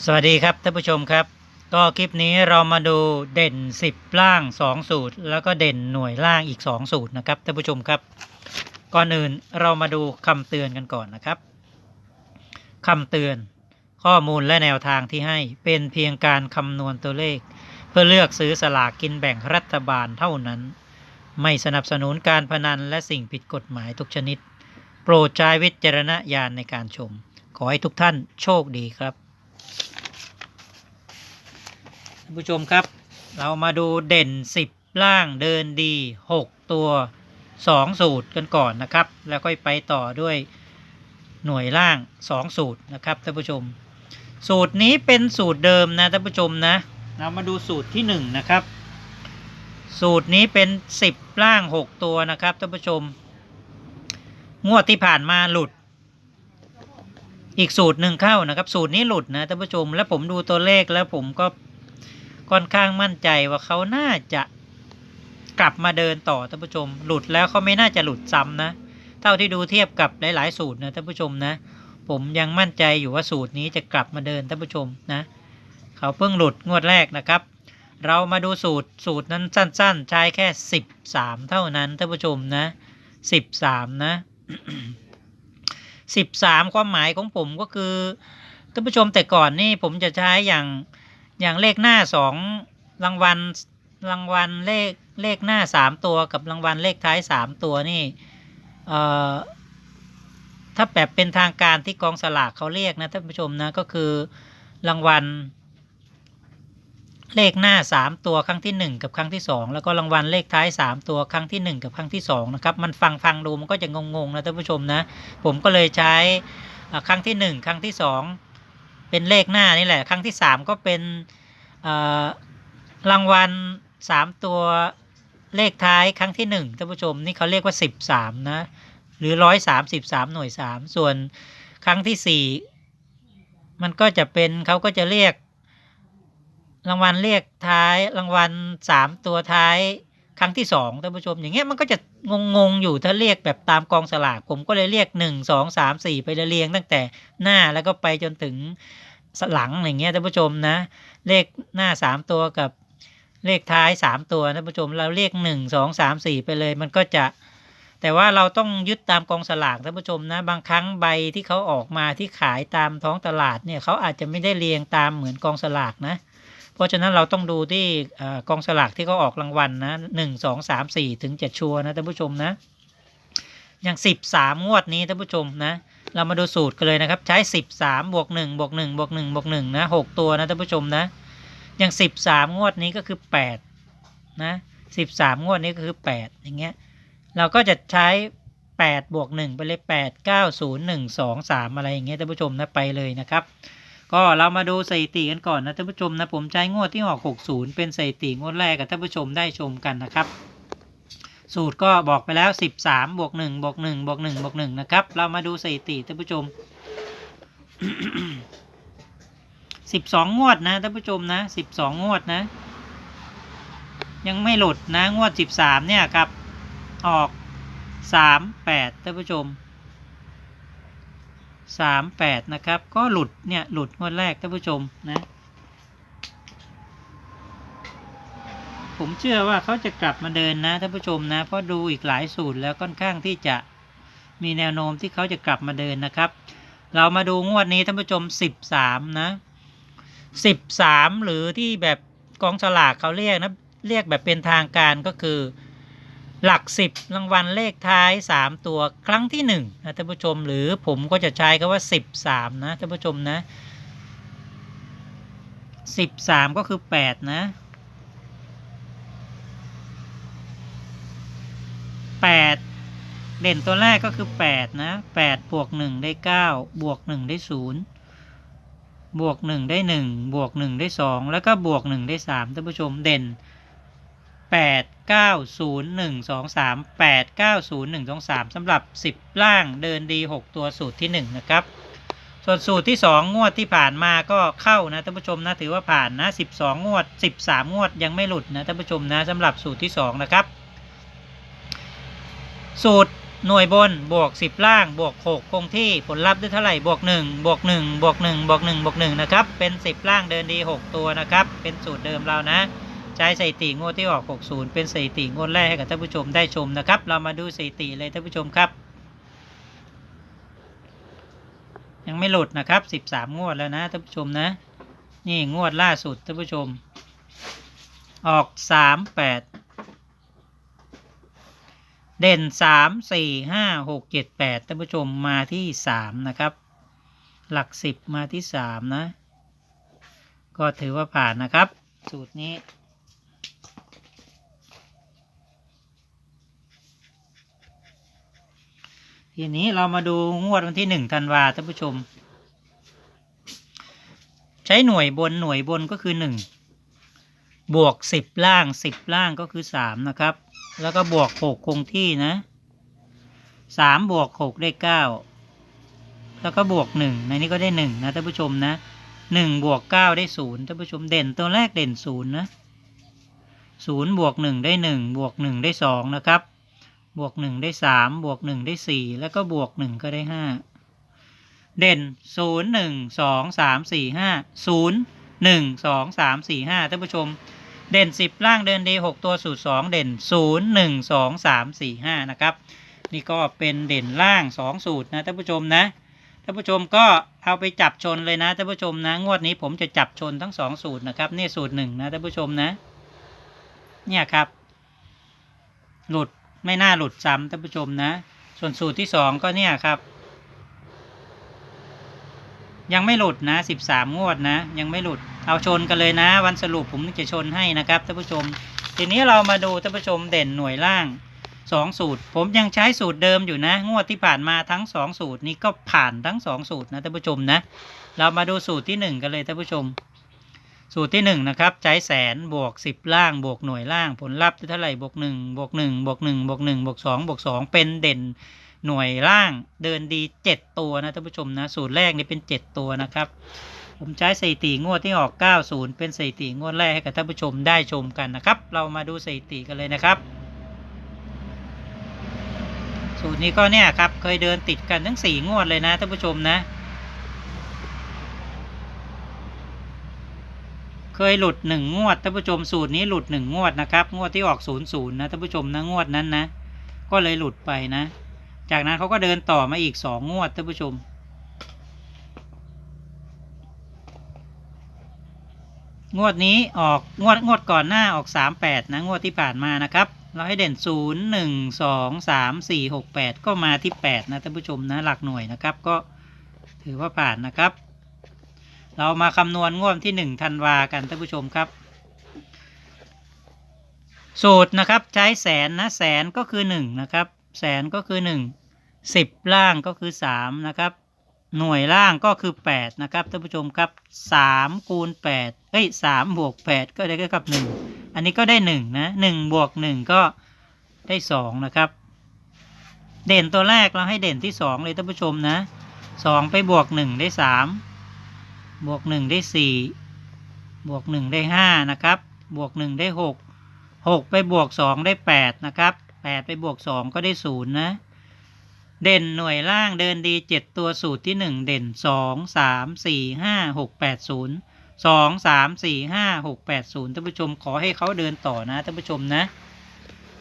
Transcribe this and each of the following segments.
สวัสดีครับท่านผู้ชมครับ ก็คลิปนี้เรามาดูเด่น 10 ล่าง 2 สูตร แล้วก็เด่นหน่วยล่างอีก 2 สูตรนะครับท่านผู้ชมครับ ก่อนอื่นเรามาดูคำเตือนกันก่อนนะครับคำเตือนข้อมูลและแนวทางที่ให้เป็นเพียงการคำนวณตัวเลข เพื่อเลือกซื้อสลากกินแบ่งรัฐบาลเท่านั้น ไม่สนับสนุนการพนันและสิ่งผิดกฎหมายทุกชนิด โปรดใช้วิจารณญาณในการชม ขอให้ทุกท่านโชคดีครับ ท่านผู้ชมครับ เรามาดูเด่น 10 ล่างเดินดี 6 ตัว 2 สูตรกันก่อนนะครับ แล้วค่อยไปต่อด้วยหน่วยล่าง 2 สูตรนะครับท่านผู้ชม สูตรนี้เป็นสูตรเดิมนะท่านผู้ชมนะเรามาดูสูตรที่ 1 นะครับ สูตรนี้เป็น 10 ล่าง 6 ตัวนะครับท่านผู้ชม งวดที่ผ่านมาหลุด อีกสูตรหนึ่งเข้านะครับ สูตรนี้หลุดนะท่านผู้ชม แล้วผมดูตัวเลขแล้วผมก็ค่อนข้างมั่นใจว่าเขาน่าจะกลับมาเดินต่อท่านผู้ชม หลุดแล้วเขาไม่น่าจะหลุดซ้ำนะ เท่าที่ดูเทียบกับหลาย ๆ สูตรนะท่านผู้ชมนะ ผมยังมั่นใจอยู่ว่าสูตรนี้จะกลับมาเดินท่านผู้ชมนะ เขาเพิ่งหลุดงวดแรกนะครับ เรามาดูสูตรสูตรนั้นสั้น ๆ ใช้แค่สิบสามเท่านั้นท่านผู้ชมนะสิบสามนะ สิบสามความหมายของผมก็คือท่านผู้ชมแต่ก่อนนี่ผมจะใช้อย่างอย่างเลขหน้าสองรางวัลรางวัลเลขเลขหน้าสามตัวกับรางวัลเลขท้ายสามตัวนี่เอ่อถ้าแบบเป็นทางการที่กองสลากเขาเรียกนะท่านผู้ชมนะก็คือรางวัล เลขหน้า 3 ตัวครั้งที่ 1 กับครั้งที่ 2 แล้วก็รางวัลเลขท้าย 3 ตัวครั้งที่ 1 กับครั้งที่2นะครับมันฟังฟังดูมันก็จะงงๆนะท่านผู้ชมนะ ผมก็เลยใช้ครั้งที่ 1 ครั้งที่ 2 เป็นเลขหน้านี่แหละ ครั้งที่ 3 ก็เป็นรางวัล 3 ตัวเลขท้ายครั้งที่ 1ท่านผู้ชมนี่เขาเรียกว่า 13 นะ หรือ 133 หน่วย 3 ส่วนครั้งที่ 4 มันก็จะเป็นเขาก็จะเรียก รางวัลเลขท้ายรางวัลสามตัวท้ายครั้งที่สองท่านผู้ชม อย่างเงี้ยมันก็จะงงงๆอยู่ถ้าเรียกแบบตามกองสลากผมก็เลยเรียกหนึ่งสองสามสี่ไปเรียงตั้งแต่หน้าแล้วก็ไปจนถึงหลังอย่างเงี้ยท่านผู้ชมนะ เลขหน้าสามตัวกับเลขท้ายสามตัวท่านผู้ชม เราเรียกหนึ่งสองสามสี่ไปเลยมันก็จะแต่ว่าเราต้องยึดตามกองสลากท่านผู้ชมนะ บางครั้งใบที่เขาออกมาที่ขายตามท้องตลาดเนี่ยเขาอาจจะไม่ได้เรียงตามเหมือนกองสลากนะ เพราะฉะนั้นเราต้องดูที่กองสลากที่เขาออกรางวัลนะหนึ่งสองสามสี่ถึงจะชัวร์นะท่านผู้ชมนะ อย่างสิบสามงวดนี้ท่านผู้ชมนะ เรามาดูสูตรกันเลยนะครับ ใช้สิบสามบวกหนึ่งบวกหนึ่งบวกหนึ่งบวกหนึ่งนะหกตัวนะท่านผู้ชมนะ อย่างสิบสามงวดนี้ก็คือแปดนะสิบสามงวดนี้ก็คือแปดอย่างเงี้ย เราก็จะใช้แปดบวกหนึ่งไปเลยแปดเก้าศูนย์หนึ่งสองสามอะไรอย่างเงี้ยท่านผู้ชมนะไปเลยนะครับ ก็เรามาดูสถิติกันก่อนนะท่านผู้ชมนะผมใช้งวดที่ออก 60 เป็นสถิติงวดแรกกับท่านผู้ชมได้ชมกันนะครับ สูตรก็บอกไปแล้ว 13บวก1บวก1บวก1บวก1นะครับ เรามาดูสถิติท่านผู้ชม 12 งวดนะท่านผู้ชมนะ 12 งวดนะ ยังไม่หลุดนะงวด 13 เนี่ยครับ ออก 3 8ท่านผู้ชม สามแปดนะครับ ก็หลุดเนี่ยหลุดงวดแรกท่านผู้ชมนะ ผมเชื่อว่าเขาจะกลับมาเดินนะท่านผู้ชมนะ เพราะดูอีกหลายสูตรแล้วค่อนข้างที่จะมีแนวโน้มที่เขาจะกลับมาเดินนะครับ เรามาดูงวดนี้ท่านผู้ชมสิบสามนะสิบสามหรือที่แบบกองฉลากเขาเรียกนะ เรียกแบบเป็นทางการก็คือ หลักสิบรางวัลเลขท้ายสามตัวครั้งที่หนึ่งนะท่านผู้ชมหรือผมก็จะใช้คำว่าสิบสามนะท่านผู้ชมนะสิบสามก็คือแปดนะแปดเด่นตัวแรกก็คือแปดนะแปดบวกหนึ่งได้เก้าบวกหนึ่งได้ศูนย์บวกหนึ่งได้หนึ่งบวกหนึ่งได้สองแล้วก็บวกหนึ่งได้สามท่านผู้ชมเด่น แปดเก้าศูนย์หนึ่งสองสามแปดเก้าศูนย์หนึ่งสองสามสำหรับสิบล่างเดินดีหกตัวสูตรที่หนึ่งนะครับ ส่วนสูตรที่สองงวดที่ผ่านมาก็เข้านะท่านผู้ชมนะถือว่าผ่านนะสิบสองงวดสิบสามงวดยังไม่หลุดนะท่านผู้ชมนะสำหรับสูตรที่สองนะครับ สูตรหน่วยบนบวก 10 ล่างบวก 6 คงที่ผลลัพธ์ได้เท่าไหร่บวก1บวก1บวก1บวก1บวก1นะครับเป็น 10 ล่างเดินดี 6 ตัวนะครับ เป็นสูตรเดิมเรานะ ใช้สถิติงวดที่ออก 60 เป็นสถิติงวดแรกให้กับท่านผู้ชมได้ชมนะครับ เรามาดูสถิติเลยท่านผู้ชมครับ ยังไม่หลุดนะครับ 13 งวดแล้วนะท่านผู้ชมนะ นี่งวดล่าสุดท่านผู้ชม ออก 3 8เด่น3 4 5 6 7 8ท่านผู้ชมมาที่3นะครับ หลัก10มาที่3นะ ก็ถือว่าผ่านนะครับ สูตรนี้ ทีนี้เรามาดูงวดวันที่หนึ่งธันวาท่านผู้ชม ใช้หน่วยบนหน่วยบนก็คือหนึ่งบวกสิบล่างสิบล่างก็คือสามนะครับ แล้วก็บวกหกคงที่นะสามบวกหกได้เก้าแล้วก็บวกหนึ่งในนี้ก็ได้หนึ่งนะท่านผู้ชมนะหนึ่งบวกเก้าได้ศูนย์ท่านผู้ชมเด่นตัวแรกเด่นศูนย์นะศูนย์บวกหนึ่งได้หนึ่งบวกหนึ่งได้สองนะครับ บวกหนึ่งได้สามบวกหนึ่งได้สี่แล้วก็บวกหนึ่งก็ได้ห้าเด่นศูนย์หนึ่งสองสามสี่ห้าศูนย์หนึ่งสองสามสี่ห้าท่านผู้ชม เด่นสิบล่างเดินดีหกตัวสูตรสองเด่นศูนย์หนึ่งสองสามสี่ห้านะครับนี่ก็เป็นเด่นล่างสองสูตรนะท่านผู้ชมนะท่านผู้ชมก็เอาไปจับชนเลยนะท่านผู้ชมนะ งวดนี้ผมจะจับชนทั้งสองสูตรนะครับนี่สูตรหนึ่งนะท่านผู้ชมนะ เนี่ยครับ หลุด ไม่น่าหลุดซ้ำท่านผู้ชมนะ ส่วนสูตรที่สองก็เนี่ยครับ ยังไม่หลุดนะสิบสามงวดนะ ยังไม่หลุดเอาชนกันเลยนะ วันสรุปผมจะชนให้นะครับท่านผู้ชม ทีนี้เรามาดูท่านผู้ชมเด่นหน่วยล่างสองสูตร ผมยังใช้สูตรเดิมอยู่นะ งวดที่ผ่านมาทั้งสองสูตรนี้ก็ผ่านทั้งสองสูตรนะท่านผู้ชมนะ เรามาดูสูตรที่หนึ่งกันเลยท่านผู้ชม สูตรที่หนึ่งนะครับใช้แสนบวกสิบล่างบวกหน่วยล่าง ผลลัพธ์เท่าไหร่บวกหนึ่งบวกหนึ่งบวกหนึ่งบวกหนึ่งบวกสองบวกสองเป็นเด่นหน่วยล่างเดินดีเจ็ดตัวนะท่านผู้ชมนะสูตรแรกนี่เป็นเจ็ดตัวนะครับ ผมใช้สถิติงวดที่ออก 90 เป็นสถิติงวดแรกให้กับท่านผู้ชมได้ชมกันนะครับ เรามาดูสถิติกันเลยนะครับ สูตรนี้ก็เนี่ยครับเคยเดินติดกันทั้ง 4 งวดเลยนะท่านผู้ชมนะ เคยหลุด1งงวดท่านผู้ชมสูตรนี้หลุด1งงวดนะครับ งวดที่ออก00นย์ศูนย์นะท่านผู้ชมนะงวดนั้นนะ ก็เลยหลุดไปนะ จากนั้นเขาก็เดินต่อมาอีก2งงวดท่านผู้ชม งวดนี้ออกงวดงวดก่อนหน้าออก38นะงวดที่ผ่านมานะครับ เราให้เด่น0 1 2 3 4 6 8ก็มาที่8นะท่านผู้ชมนะหลักหน่วยนะครับ ก็ถือว่าผ่านนะครับ เรามาคำนวณงวดที่1ธันวากันท่านผู้ชมครับ สูตรนะครับใช้แสนนะแสนก็คือ1นะครับแสนก็คือ 1 10 ล่างก็คือ3นะครับหน่วยล่างก็คือ8นะครับท่านผู้ชมครับ3คูณ8เอ้ย3บวก8ก็ได้เท่ากับ 1 อันนี้ก็ได้1นะ1บวก1ก็ได้2นะครับเด่นตัวแรกเราให้เด่นที่ 2 เลยท่านผู้ชมนะ 2 ไปบวก 1 ได้ 3 บวก1ได้4บวก1ได้5นะครับ บวก1ได้6 6ไปบวก2ได้8นะครับ8ไปบวก2ก็ได้0นะ เด่นหน่วยล่างเดินดีเจ็ดตัวสูตรที่หนึ่งเด่นสองสามสี่ห้าหกแปดศูนย์สองสามสี่ห้าหกแปดศูนย์ท่านผู้ชมขอให้เขาเดินต่อนะท่านผู้ชมนะ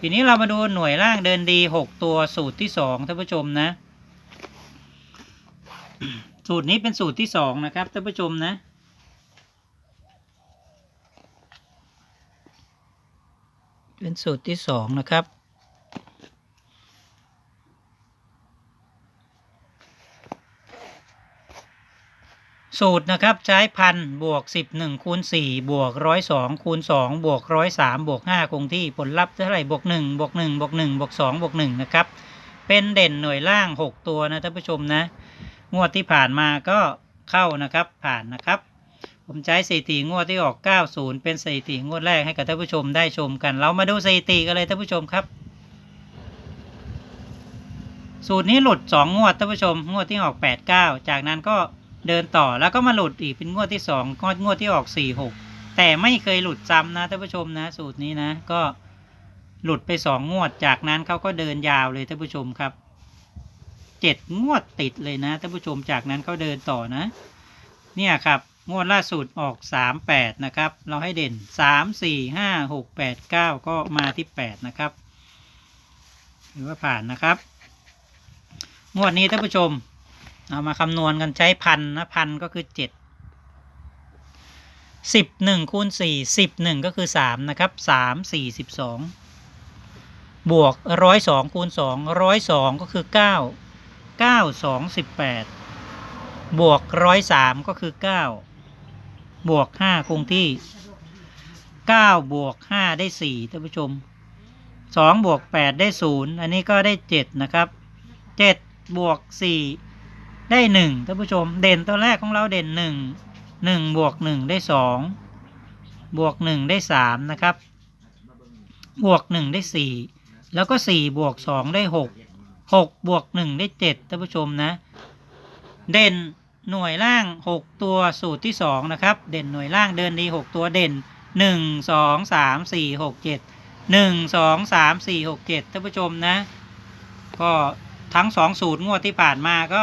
ทีนี้เรามาดูหน่วยล่างเดินดีหกตัวสูตรที่สองท่านผู้ชมนะ สูตรนี้เป็นสูตรที่สองนะครับท่านผู้ชมนะ เป็นสูตรที่สองนะครับ สูตรนะครับใช้พันบวกสิบหนึ่งคูณสี่บวกร้อยสองคูณสองบวกร้อยสามบวกห้าคงที่ผลลัพธ์เท่าไหร่บวกหนึ่งบวกหนึ่งบวกหนึ่งบวกสองบวกหนึ่งนะครับ เป็นเด่นหน่วยล่างหกตัวนะท่านผู้ชมนะ งวดที่ผ่านมาก็เข้านะครับผ่านนะครับ ผมใช้สถิติงวดที่ออก 90 เป็นสถิติงวดแรกให้กับท่านผู้ชมได้ชมกัน เรามาดูสถิติกันเลยท่านผู้ชมครับ สูตรนี้หลุด 2 งวดท่านผู้ชม งวดที่ออก 89 จากนั้นก็เดินต่อแล้วก็มาหลุดอีกเป็นงวดที่ 2 งวดงวดที่ออก 46 แต่ไม่เคยหลุดซ้ำนะท่านผู้ชมนะ สูตรนี้นะก็หลุดไป 2 งวด จากนั้นเขาก็เดินยาวเลยท่านผู้ชมครับ เจ็ดงวดติดเลยนะท่านผู้ชมจากนั้นเขาเดินต่อนะ เนี่ยครับงวดล่าสุดออกสามแปดนะครับ เราให้เด่นสามสี่ห้าหกแปดเก้าก็มาที่แปดนะครับถือว่าผ่านนะครับ งวดนี้ท่านผู้ชม เอามาคำนวณกันใช้พันนะพันก็คือเจ็ดสิบหนึ่งคูณสี่สิบหนึ่งก็คือสามนะครับสามสี่สิบสองบวกร้อยสองคูณสองร้อยสองก็คือเก้า เก้าสองสิบแปดบวกร้อยสามก็คือเก้าบวกห้าคงที่เก้าบวกห้าได้สี่ท่านผู้ชมสองบวกแปดได้ศูนย์อันนี้ก็ได้เจ็ดนะครับเจ็ดบวกสี่ได้หนึ่งท่านผู้ชม เด่นตัวแรกของเราเด่นหนึ่งหนึ่งบวกหนึ่งได้สองบวกหนึ่งได้สามนะครับ บวกหนึ่งได้สี่แล้วก็สี่บวกสองได้หก หกบวกหนึ่งได้เจ็ดท่านผู้ชมนะ เด่นหน่วยล่างหกตัวสูตรที่สองนะครับ เด่นหน่วยล่างเดินดีหกตัวเด่นหนึ่งสองสามสี่หกเจ็ดหนึ่งสองสามสี่หกเจ็ดท่านผู้ชมนะ ก็ทั้งสองสูตรงวดที่ผ่านมาก็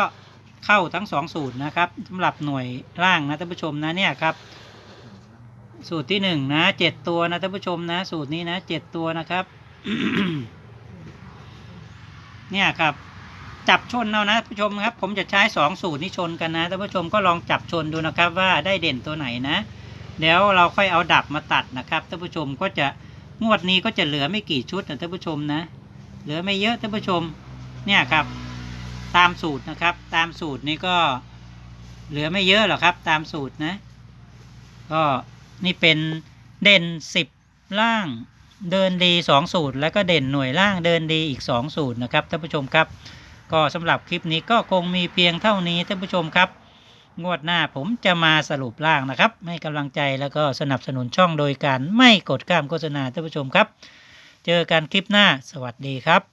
เข้าทั้งสองสูตรนะครับสำหรับหน่วยล่างนะท่านผู้ชมนะเนี่ยครับสูตรที่หนึ่งนะเจ็ดตัวนะท่านผู้ชมนะ สูตรนี้นะเจ็ดตัวนะครับ เนี่ยครับ จับชนเอานะท่านผู้ชมครับ ผมจะใช้สองสูตรนี้ชนกันนะท่านผู้ชมก็ลองจับชนดูนะครับว่าได้เด่นตัวไหนนะเดี๋ยวเราค่อยเอาดับมาตัดนะครับท่านผู้ชมก็จะงวดนี้ก็จะเหลือไม่กี่ชุดนะท่านผู้ชมนะ เหลือไม่เยอะท่านผู้ชม เนี่ยครับ ตามสูตรนะครับ ตามสูตรนี้ก็เหลือไม่เยอะหรอกครับ ตามสูตรนะ ก็นี่เป็นเด่นสิบล่าง เดินดีสองสูตร แล้วก็เด่นหน่วยล่างเดินดีอีกสองสูตรนะครับท่านผู้ชมครับ ก็สำหรับคลิปนี้ก็คงมีเพียงเท่านี้ท่านผู้ชมครับ งวดหน้าผมจะมาสรุปล่างนะครับให้กำลังใจแล้วก็สนับสนุนช่องโดยการไม่กดข้ามโฆษณาท่านผู้ชมครับ เจอกันคลิปหน้า สวัสดีครับ